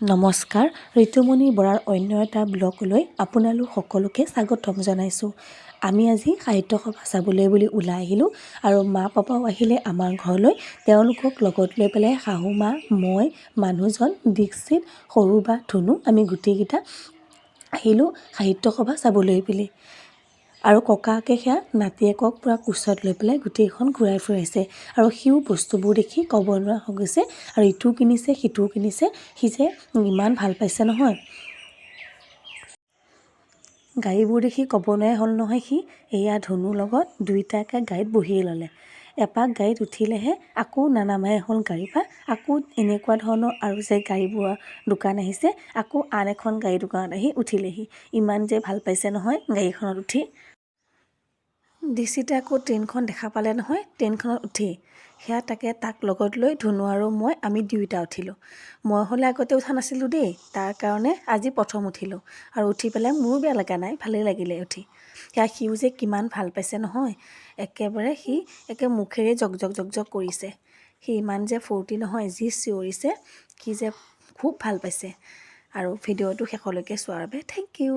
নমস্কাৰ ঋতুমণি বৰাৰ অন্য এটা ব্লগলৈ আপোনালোক সকলোকে স্বাগতম জনাইছোঁ। আমি আজি সাহিত্য সভা চাবলৈ বুলি ওলাই আহিলোঁ আৰু মা পাপাও আহিলে আমাৰ ঘৰলৈ। তেওঁলোকক লগত লৈ পেলাই শাহু মা মই মানুহজন দীক্ষিত সৰু বা ধুনু আমি গোটেইকেইটা আহিলোঁ সাহিত্য সভা চাবলৈ বুলি আৰু ককাকে সেয়া নাতিয়েকক পূৰা কোচত লৈ পেলাই গোটেইখন ঘূৰাই ফুৰাইছে। আৰু সিও বস্তুবোৰ দেখি ক'ব নোৱাৰা হৈ গৈছে আৰু ইটোও কিনিছে সিটোও কিনিছে। সি যে ইমান ভাল পাইছে নহয়। গাড়ীবোৰ দেখি ক'ব নোৱাৰাই হ'ল নহয় সি। এয়া ধনুৰ লগত দুইটাকে গাড়ীত বহিয়ে ল'লে। এপাক গাড়ীত উঠিলেহে আকৌ নানামাই হ'ল গাড়ীৰ পৰা। আকৌ এনেকুৱা ধৰণৰ আৰু যে গাড়ীবোৰৰ দোকান আহিছে আকৌ আন এখন গাড়ী দোকানত আহি উঠিলেহি। ইমান যে ভাল পাইছে নহয় গাড়ীখনত উঠি। দিশিতে আকৌ ট্ৰেইনখন দেখা পালে নহয় ট্ৰেইনখনত উঠি। সেয়া তাকে তাক লগত লৈ ধুনু আৰু মই আমি দুয়োটা উঠিলোঁ। মই হ'লে আগতে উঠা নাছিলোঁ দেই তাৰ কাৰণে আজি প্ৰথম উঠিলোঁ আৰু উঠি পেলাই মোৰো বেয়া লগা নাই ভালেই লাগিলে উঠি। সেয়া সিও যে কিমান ভাল পাইছে নহয় একেবাৰে সি একে মুখেৰে জক জক জক জক কৰিছে। সি ইমান যে ফূৰ্তি নহয় যি চিঞৰিছে সি যে খুব ভাল পাইছে। আৰু ভিডিঅ'টো শেষলৈকে চোৱাৰ বাবে থেংক ইউ